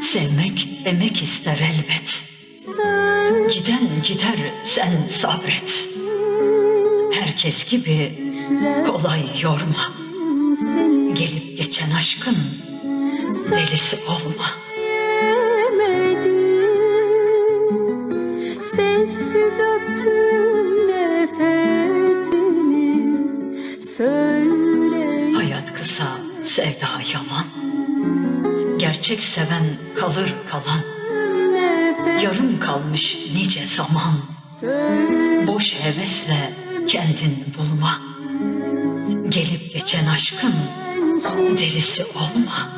Sevmek emek ister elbet. Giden gider sen sabret. Herkes gibi kolay yorma. Gelip geçen aşkın delisi olma. Sessiz öptüm nefesini Söyle Hayat kısa, sevda yalan. Gerçek seven kalır kalan. Yarım kalmış nice zaman. Boş hevesle kendin bulma. Gelip geçen aşkın delisi olma.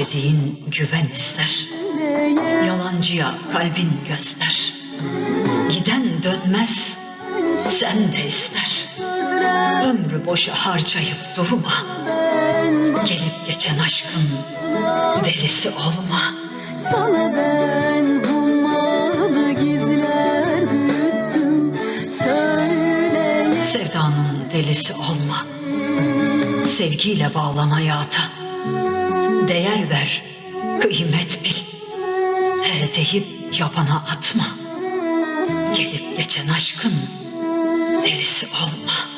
Aşk dediğin güven ister. Yalancıya kalbin göster. Giden dönmez, sen de ister. Ömrü boşa harcayıp durma. Gelip geçen aşkın delisi olma. sana ben hummalı gizler büyüttüm söyle Sevdanın delisi olma. Sevgiyle bağlan hayata. Değer ver, kıymet bil. He deyip yabana atma. Gelip geçen aşkın delisi olma.